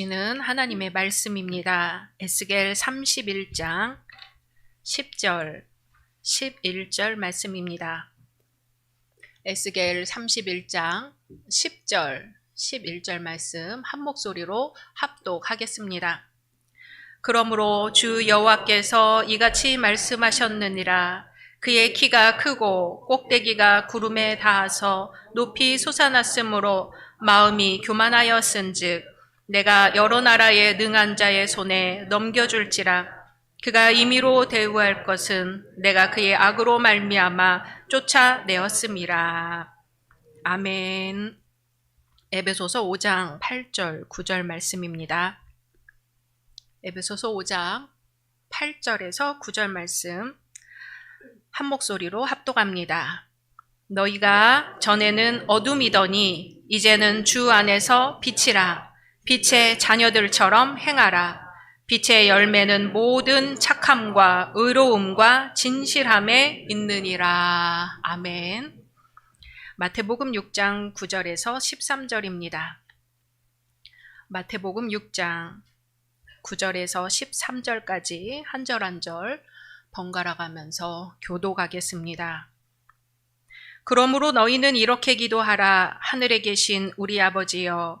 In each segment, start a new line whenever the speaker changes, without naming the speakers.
이는 하나님의 말씀입니다. 에스겔 31장 10절 11절 말씀입니다. 에스겔 31장 10절 11절 말씀 한 목소리로 합독하겠습니다. 그러므로 주 여호와께서 이같이 말씀하셨느니라 그의 키가 크고 꼭대기가 구름에 닿아서 높이 솟아났으므로 마음이 교만하였은즉 내가 여러 나라의 능한 자의 손에 넘겨줄지라. 그가 임의로 대우할 것은 내가 그의 악으로 말미암아 쫓아내었음이라. 아멘. 에베소서 5장 8절 9절 말씀입니다. 에베소서 5장 8절에서 9절 말씀. 한 목소리로 합독합니다. 너희가 전에는 어둠이더니 이제는 주 안에서 빛이라 빛의 자녀들처럼 행하라 빛의 열매는 모든 착함과 의로움과 진실함에 있느니라 아멘. 마태복음 6장 9절에서 13절입니다. 마태복음 6장 9절에서 13절까지 한 절 한 절 번갈아 가면서 교독하겠습니다. 그러므로 너희는 이렇게 기도하라. 하늘에 계신 우리 아버지여,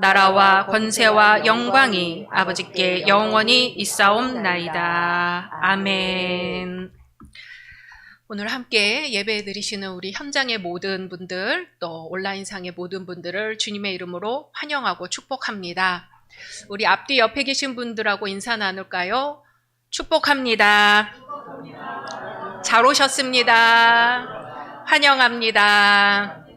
나라와 권세와 영광이 아버지께 영원히 있사옵나이다. 아멘. 오늘 함께 예배 드리시는 우리 현장의 모든 분들, 또 온라인상의 모든 분들을 주님의 이름으로 환영하고 축복합니다. 우리 앞뒤 옆에 계신 분들하고 인사 나눌까요? 축복합니다. 잘 오셨습니다. 환영합니다.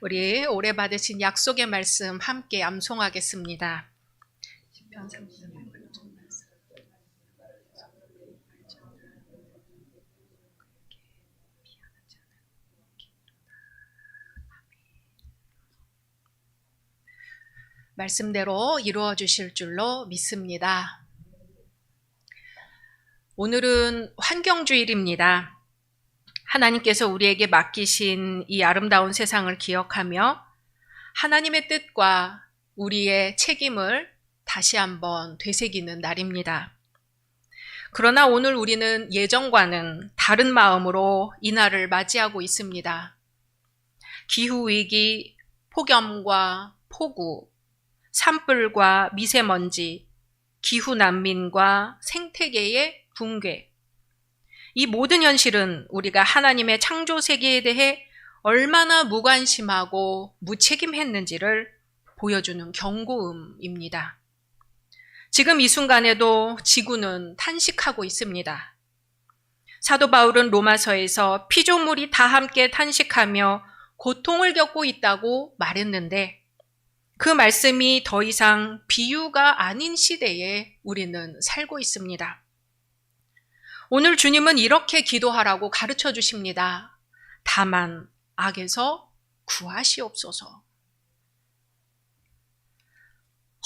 우리 올해 받으신 약속의 말씀 함께 암송하겠습니다. 시편 30. 말씀대로 이루어 주실 줄로 믿습니다. 오늘은 환경주일입니다. 하나님께서 우리에게 맡기신 이 아름다운 세상을 기억하며 하나님의 뜻과 우리의 책임을 다시 한번 되새기는 날입니다. 그러나 오늘 우리는 예전과는 다른 마음으로 이 날을 맞이하고 있습니다. 기후위기, 폭염과 폭우, 산불과 미세먼지, 기후난민과 생태계의 붕괴. 이 모든 현실은 우리가 하나님의 창조 세계에 대해 얼마나 무관심하고 무책임했는지를 보여주는 경고음입니다. 지금 이 순간에도 지구는 탄식하고 있습니다. 사도 바울은 로마서에서 피조물이 다 함께 탄식하며 고통을 겪고 있다고 말했는데 그 말씀이 더 이상 비유가 아닌 시대에 우리는 살고 있습니다. 오늘 주님은 이렇게 기도하라고 가르쳐 주십니다. 다만 악에서 구하시옵소서.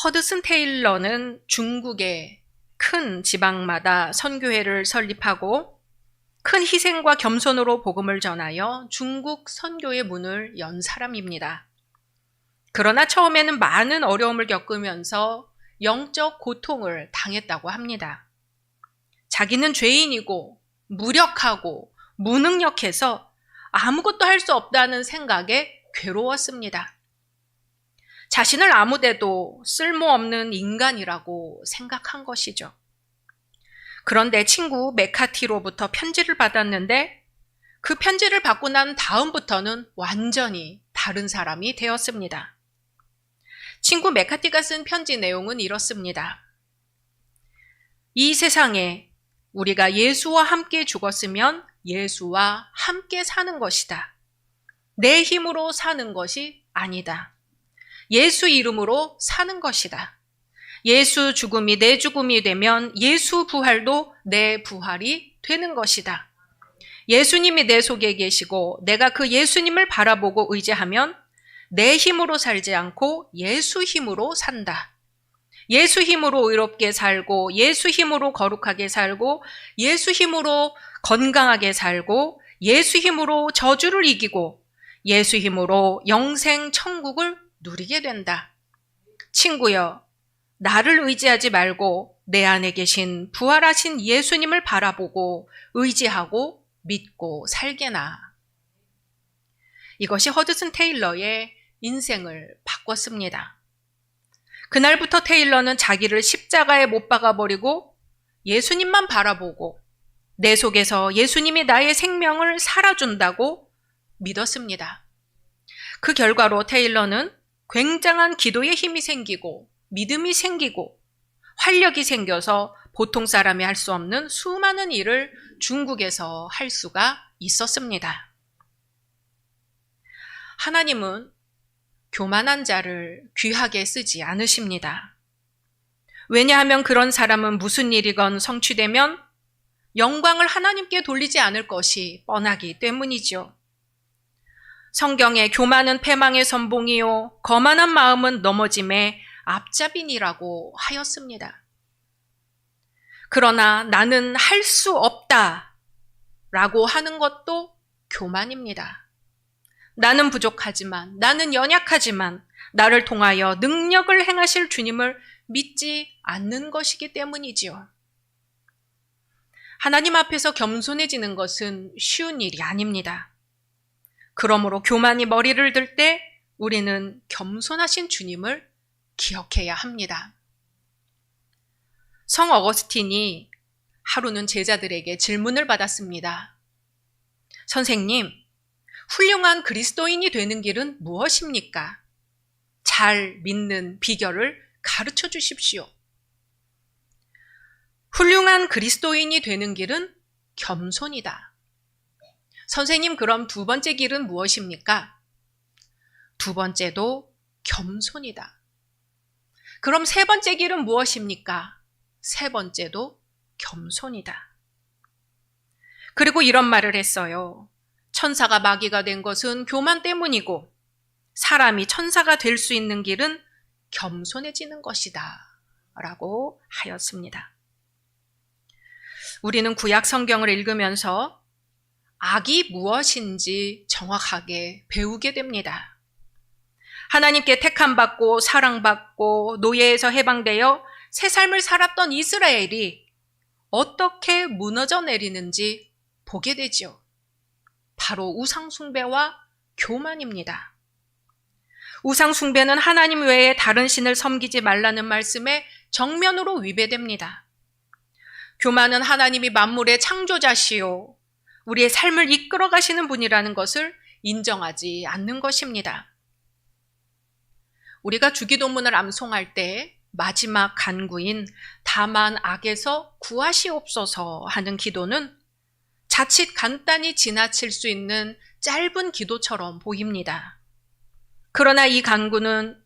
허드슨 테일러는 중국의 큰 지방마다 선교회를 설립하고 큰 희생과 겸손으로 복음을 전하여 중국 선교의 문을 연 사람입니다. 그러나 처음에는 많은 어려움을 겪으면서 영적 고통을 당했다고 합니다. 자기는 죄인이고 무력하고 무능력해서 아무것도 할 수 없다는 생각에 괴로웠습니다. 자신을 아무데도 쓸모없는 인간이라고 생각한 것이죠. 그런데 친구 메카티로부터 편지를 받았는데 그 편지를 받고 난 다음부터는 완전히 다른 사람이 되었습니다. 친구 메카티가 쓴 편지 내용은 이렇습니다. 이 세상에 우리가 예수와 함께 죽었으면 예수와 함께 사는 것이다. 내 힘으로 사는 것이 아니다. 예수 이름으로 사는 것이다. 예수 죽음이 내 죽음이 되면 예수 부활도 내 부활이 되는 것이다. 예수님이 내 속에 계시고 내가 그 예수님을 바라보고 의지하면 내 힘으로 살지 않고 예수 힘으로 산다. 예수 힘으로 의롭게 살고 예수 힘으로 거룩하게 살고 예수 힘으로 건강하게 살고 예수 힘으로 저주를 이기고 예수 힘으로 영생 천국을 누리게 된다. 친구여, 나를 의지하지 말고 내 안에 계신 부활하신 예수님을 바라보고 의지하고 믿고 살게나. 이것이 허드슨 테일러의 인생을 바꿨습니다. 그날부터 테일러는 자기를 십자가에 못 박아버리고 예수님만 바라보고 내 속에서 예수님이 나의 생명을 살아준다고 믿었습니다. 그 결과로 테일러는 굉장한 기도의 힘이 생기고 믿음이 생기고 활력이 생겨서 보통 사람이 할 수 없는 수많은 일을 중국에서 할 수가 있었습니다. 하나님은 교만한 자를 귀하게 쓰지 않으십니다. 왜냐하면 그런 사람은 무슨 일이건 성취되면 영광을 하나님께 돌리지 않을 것이 뻔하기 때문이죠. 성경에 교만은 패망의 선봉이요, 거만한 마음은 넘어짐의 앞잡인이라고 하였습니다. 그러나 나는 할 수 없다 라고 하는 것도 교만입니다. 나는 부족하지만, 나는 연약하지만, 나를 통하여 능력을 행하실 주님을 믿지 않는 것이기 때문이지요. 하나님 앞에서 겸손해지는 것은 쉬운 일이 아닙니다. 그러므로 교만이 머리를 들 때 우리는 겸손하신 주님을 기억해야 합니다. 성 어거스틴이 하루는 제자들에게 질문을 받았습니다. 선생님, 훌륭한 그리스도인이 되는 길은 무엇입니까? 잘 믿는 비결을 가르쳐 주십시오. 훌륭한 그리스도인이 되는 길은 겸손이다. 선생님, 그럼 두 번째 길은 무엇입니까? 두 번째도 겸손이다. 그럼 세 번째 길은 무엇입니까? 세 번째도 겸손이다. 그리고 이런 말을 했어요. 천사가 마귀가 된 것은 교만 때문이고 사람이 천사가 될 수 있는 길은 겸손해지는 것이다. 라고 하였습니다. 우리는 구약 성경을 읽으면서 악이 무엇인지 정확하게 배우게 됩니다. 하나님께 택함받고 사랑받고 노예에서 해방되어 새 삶을 살았던 이스라엘이 어떻게 무너져 내리는지 보게 되죠. 바로 우상숭배와 교만입니다. 우상숭배는 하나님 외에 다른 신을 섬기지 말라는 말씀에 정면으로 위배됩니다. 교만은 하나님이 만물의 창조자시요. 우리의 삶을 이끌어 가시는 분이라는 것을 인정하지 않는 것입니다. 우리가 주기도문을 암송할 때 마지막 간구인 다만 악에서 구하시옵소서 하는 기도는 자칫 간단히 지나칠 수 있는 짧은 기도처럼 보입니다. 그러나 이 간구는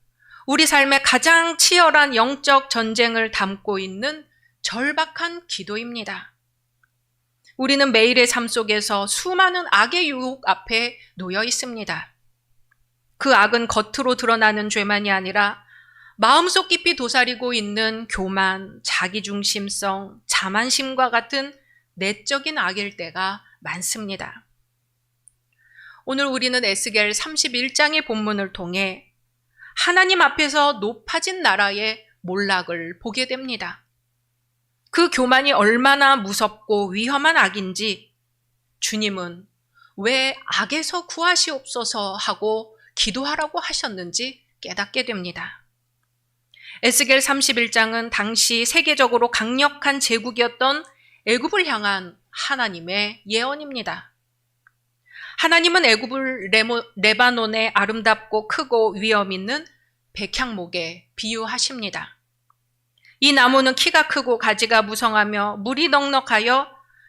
우리 삶의 가장 치열한 영적 전쟁을 담고 있는 절박한 기도입니다. 우리는 매일의 삶 속에서 수많은 악의 유혹 앞에 놓여 있습니다. 그 악은 겉으로 드러나는 죄만이 아니라 마음속 깊이 도사리고 있는 교만, 자기중심성, 자만심과 같은 내적인 악일 때가 많습니다. 오늘 우리는 에스겔 31장의 본문을 통해 하나님 앞에서 높아진 나라의 몰락을 보게 됩니다. 그 교만이 얼마나 무섭고 위험한 악인지 주님은 왜 악에서 구하시옵소서 하고 기도하라고 하셨는지 깨닫게 됩니다. 에스겔 31장은 당시 세계적으로 강력한 제국이었던 애굽을 향한 하나님의 예언입니다. 하나님은 애굽을 레바논의 아름답고 크고 위험 있는 백향목에 비유하십니다. 이 나무는 키가 크고 가지가 무성하며 물이 넉넉하여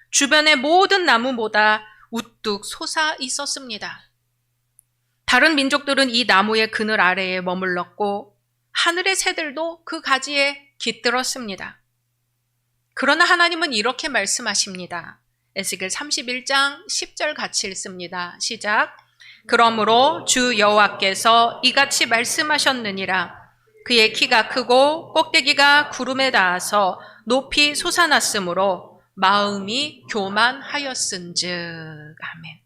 주변의 모든 나무보다 우뚝 솟아 있었습니다. 다른 민족들은 이 나무의 그늘 아래에 머물렀고 하늘의 새들도 그 가지에 깃들었습니다. 그러나 하나님은 이렇게 말씀하십니다. 에스겔 31장 10절 같이 읽습니다. 시작. 그러므로 주 여호와께서 이같이 말씀하셨느니라. 그의 키가 크고 꼭대기가 구름에 닿아서 높이 솟아났으므로 마음이 교만하였은즉. 아멘.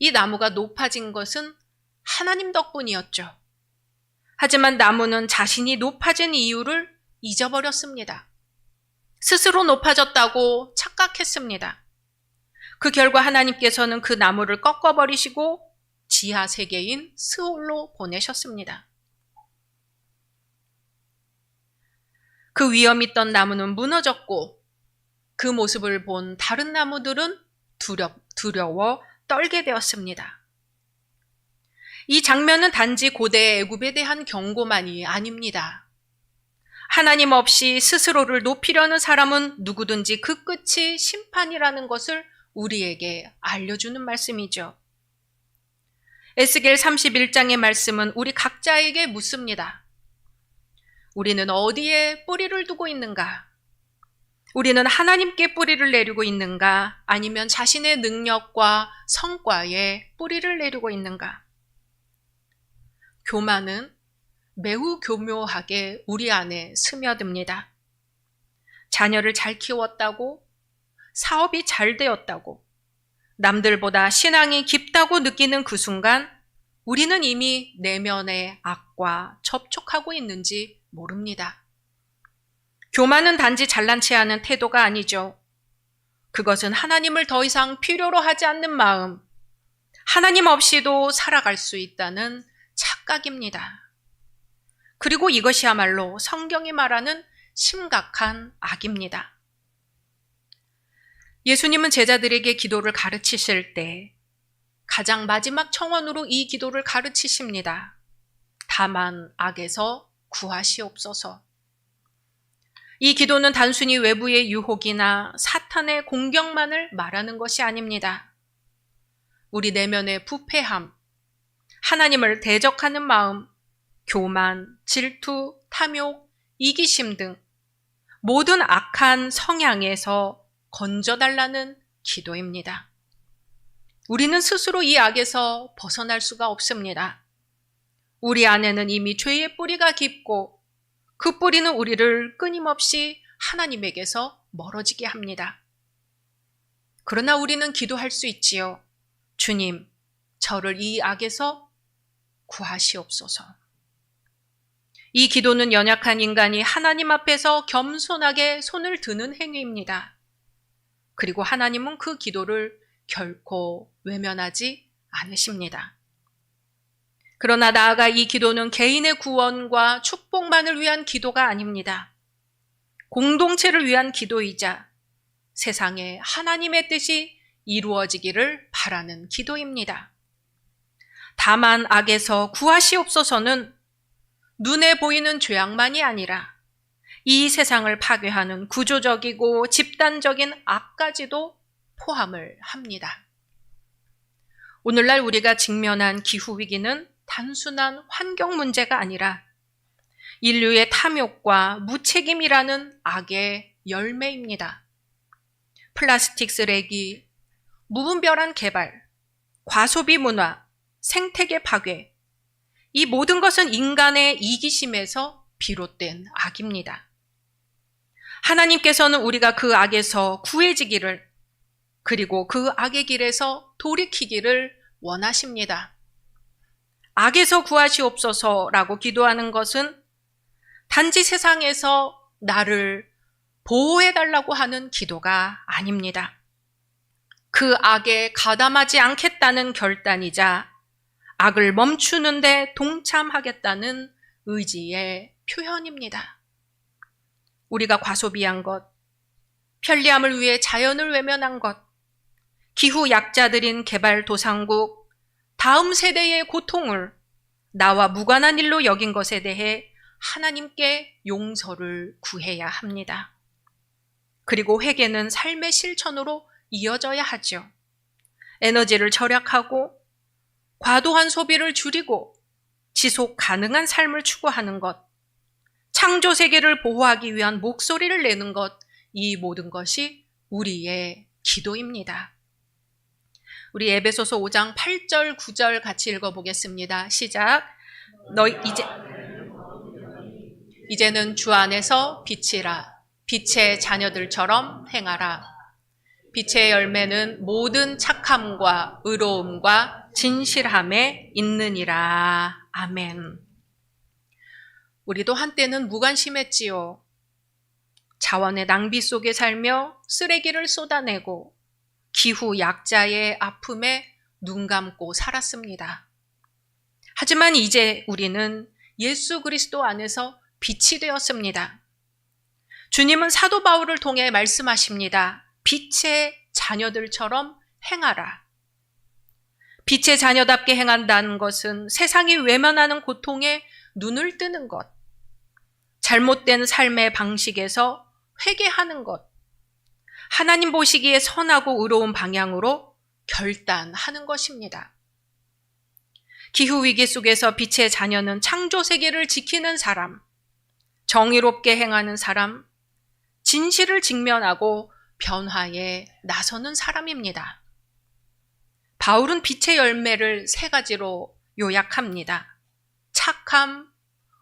이 나무가 높아진 것은 하나님 덕분이었죠. 하지만 나무는 자신이 높아진 이유를 잊어버렸습니다. 스스로 높아졌다고 착각했습니다. 그 결과 하나님께서는 그 나무를 꺾어버리시고 지하 세계인 스올로 보내셨습니다. 그 위험 있던 나무는 무너졌고 그 모습을 본 다른 나무들은 두려, 두려워 떨게 되었습니다. 이 장면은 단지 고대 애굽에 대한 경고만이 아닙니다. 하나님 없이 스스로를 높이려는 사람은 누구든지 그 끝이 심판이라는 것을 우리에게 알려주는 말씀이죠. 에스겔 31장의 말씀은 우리 각자에게 묻습니다. 우리는 어디에 뿌리를 두고 있는가? 우리는 하나님께 뿌리를 내리고 있는가? 아니면 자신의 능력과 성과에 뿌리를 내리고 있는가? 교만은 매우 교묘하게 우리 안에 스며듭니다. 자녀를 잘 키웠다고, 사업이 잘 되었다고, 남들보다 신앙이 깊다고 느끼는 그 순간 우리는 이미 내면의 악과 접촉하고 있는지 모릅니다. 교만은 단지 잘난 체 하는 태도가 아니죠. 그것은 하나님을 더 이상 필요로 하지 않는 마음, 하나님 없이도 살아갈 수 있다는 착각입니다. 그리고 이것이야말로 성경이 말하는 심각한 악입니다. 예수님은 제자들에게 기도를 가르치실 때 가장 마지막 청원으로 이 기도를 가르치십니다. 다만 악에서 구하시옵소서. 이 기도는 단순히 외부의 유혹이나 사탄의 공격만을 말하는 것이 아닙니다. 우리 내면의 부패함, 하나님을 대적하는 마음, 교만, 질투, 탐욕, 이기심 등 모든 악한 성향에서 건져달라는 기도입니다. 우리는 스스로 이 악에서 벗어날 수가 없습니다. 우리 안에는 이미 죄의 뿌리가 깊고 그 뿌리는 우리를 끊임없이 하나님에게서 멀어지게 합니다. 그러나 우리는 기도할 수 있지요. 주님, 저를 이 악에서 구하시옵소서. 이 기도는 연약한 인간이 하나님 앞에서 겸손하게 손을 드는 행위입니다. 그리고 하나님은 그 기도를 결코 외면하지 않으십니다. 그러나 나아가 이 기도는 개인의 구원과 축복만을 위한 기도가 아닙니다. 공동체를 위한 기도이자 세상에 하나님의 뜻이 이루어지기를 바라는 기도입니다. 다만 악에서 구하시옵소서는 눈에 보이는 죄악만이 아니라 이 세상을 파괴하는 구조적이고 집단적인 악까지도 포함을 합니다. 오늘날 우리가 직면한 기후위기는 단순한 환경 문제가 아니라 인류의 탐욕과 무책임이라는 악의 열매입니다. 플라스틱 쓰레기, 무분별한 개발, 과소비 문화, 생태계 파괴, 이 모든 것은 인간의 이기심에서 비롯된 악입니다. 하나님께서는 우리가 그 악에서 구해지기를 그리고 그 악의 길에서 돌이키기를 원하십니다. 악에서 구하시옵소서라고 기도하는 것은 단지 세상에서 나를 보호해달라고 하는 기도가 아닙니다. 그 악에 가담하지 않겠다는 결단이자 악을 멈추는데 동참하겠다는 의지의 표현입니다. 우리가 과소비한 것, 편리함을 위해 자연을 외면한 것, 기후 약자들인 개발도상국, 다음 세대의 고통을 나와 무관한 일로 여긴 것에 대해 하나님께 용서를 구해야 합니다. 그리고 회개는 삶의 실천으로 이어져야 하죠. 에너지를 절약하고 과도한 소비를 줄이고 지속 가능한 삶을 추구하는 것, 창조 세계를 보호하기 위한 목소리를 내는 것, 이 모든 것이 우리의 기도입니다. 우리 에베소서 5장 8절 9절 같이 읽어보겠습니다. 시작. 너 이제 이제는 주 안에서 빛이라 빛의 자녀들처럼 행하라. 빛의 열매는 모든 착함과 의로움과 진실함에 있느니라. 아멘. 우리도 한때는 무관심했지요. 자원의 낭비 속에 살며 쓰레기를 쏟아내고 기후 약자의 아픔에 눈 감고 살았습니다. 하지만 이제 우리는 예수 그리스도 안에서 빛이 되었습니다. 주님은 사도 바울을 통해 말씀하십니다. 빛의 자녀들처럼 행하라. 빛의 자녀답게 행한다는 것은 세상이 외면하는 고통에 눈을 뜨는 것, 잘못된 삶의 방식에서 회개하는 것, 하나님 보시기에 선하고 의로운 방향으로 결단하는 것입니다. 기후 위기 속에서 빛의 자녀는 창조 세계를 지키는 사람, 정의롭게 행하는 사람, 진실을 직면하고 변화에 나서는 사람입니다. 바울은 빛의 열매를 세 가지로 요약합니다. 착함,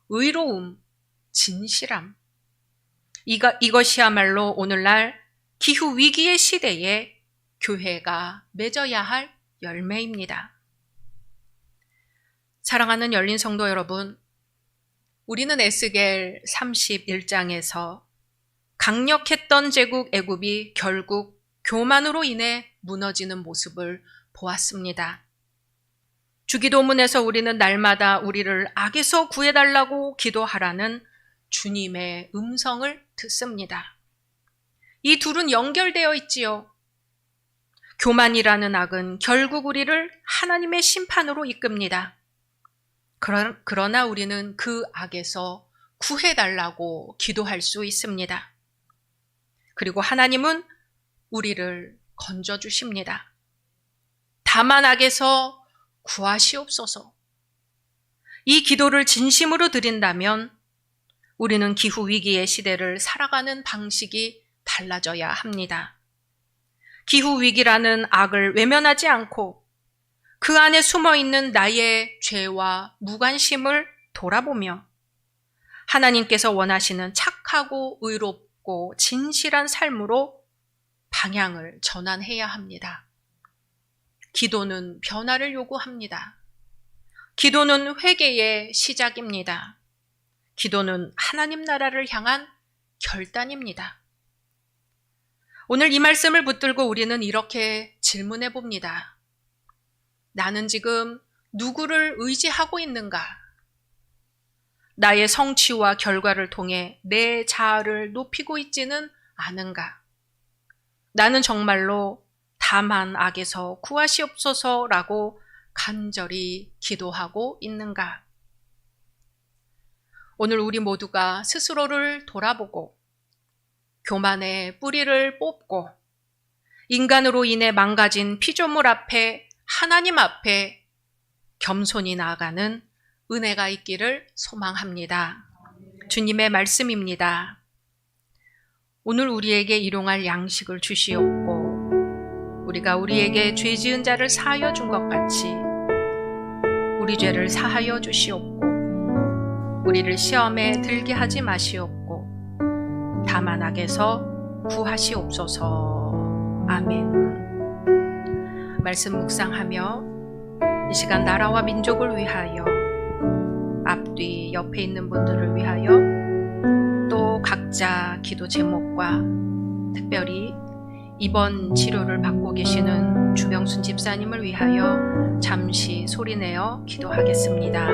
의로움, 진실함. 이가, 이것이야말로 오늘날 기후 위기의 시대에 교회가 맺어야 할 열매입니다. 사랑하는 열린 성도 여러분, 우리는 에스겔 31장에서 강력했던 제국 애굽이 결국 교만으로 인해 무너지는 모습을 보았습니다. 주기도문에서 우리는 날마다 우리를 악에서 구해달라고 기도하라는 주님의 음성을 듣습니다. 이 둘은 연결되어 있지요. 교만이라는 악은 결국 우리를 하나님의 심판으로 이끕니다. 그러나 우리는 그 악에서 구해달라고 기도할 수 있습니다. 그리고 하나님은 우리를 건져주십니다. 다만 악에서 구하시옵소서. 이 기도를 진심으로 드린다면 우리는 기후 위기의 시대를 살아가는 방식이 달라져야 합니다. 기후 위기라는 악을 외면하지 않고 그 안에 숨어 있는 나의 죄와 무관심을 돌아보며 하나님께서 원하시는 착하고 의롭고 진실한 삶으로 방향을 전환해야 합니다. 기도는 변화를 요구합니다. 기도는 회개의 시작입니다. 기도는 하나님 나라를 향한 결단입니다. 오늘 이 말씀을 붙들고 우리는 이렇게 질문해 봅니다. 나는 지금 누구를 의지하고 있는가? 나의 성취와 결과를 통해 내 자아를 높이고 있지는 않은가? 나는 정말로 다만 악에서 구하시옵소서라고 간절히 기도하고 있는가? 오늘 우리 모두가 스스로를 돌아보고 교만의 뿌리를 뽑고 인간으로 인해 망가진 피조물 앞에 하나님 앞에 겸손히 나아가는 은혜가 있기를 소망합니다. 주님의 말씀입니다. 오늘 우리에게 일용할 양식을 주시옵고 우리가 우리에게 죄 지은 자를 사하여 준 것 같이 우리 죄를 사하여 주시옵고 우리를 시험에 들게 하지 마시옵고 다만 악에서 구하시옵소서. 아멘. 말씀 묵상하며 이 시간 나라와 민족을 위하여 앞뒤 옆에 있는 분들을 위하여 또 각자 기도 제목과 특별히 입원 치료를 받고 계시는 주병순 집사님을 위하여 잠시 소리내어 기도하겠습니다.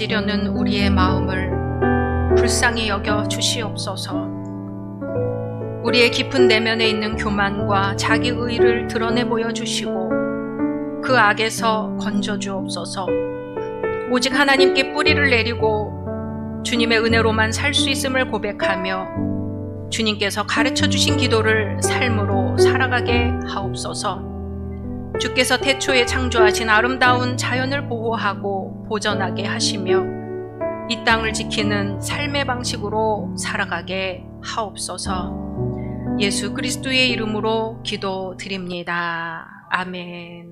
높아지려는 우리의 마음을 불쌍히 여겨 주시옵소서. 우리의 깊은 내면에 있는 교만과 자기 의를 드러내 보여 주시고 그 악에서 건져 주옵소서. 오직 하나님께 뿌리를 내리고 주님의 은혜로만 살 수 있음을 고백하며 주님께서 가르쳐 주신 기도를 삶으로 살아가게 하옵소서. 주께서 태초에 창조하신 아름다운 자연을 보호하고 보전하게 하시며 이 땅을 지키는 삶의 방식으로 살아가게 하옵소서. 예수 그리스도의 이름으로 기도드립니다. 아멘.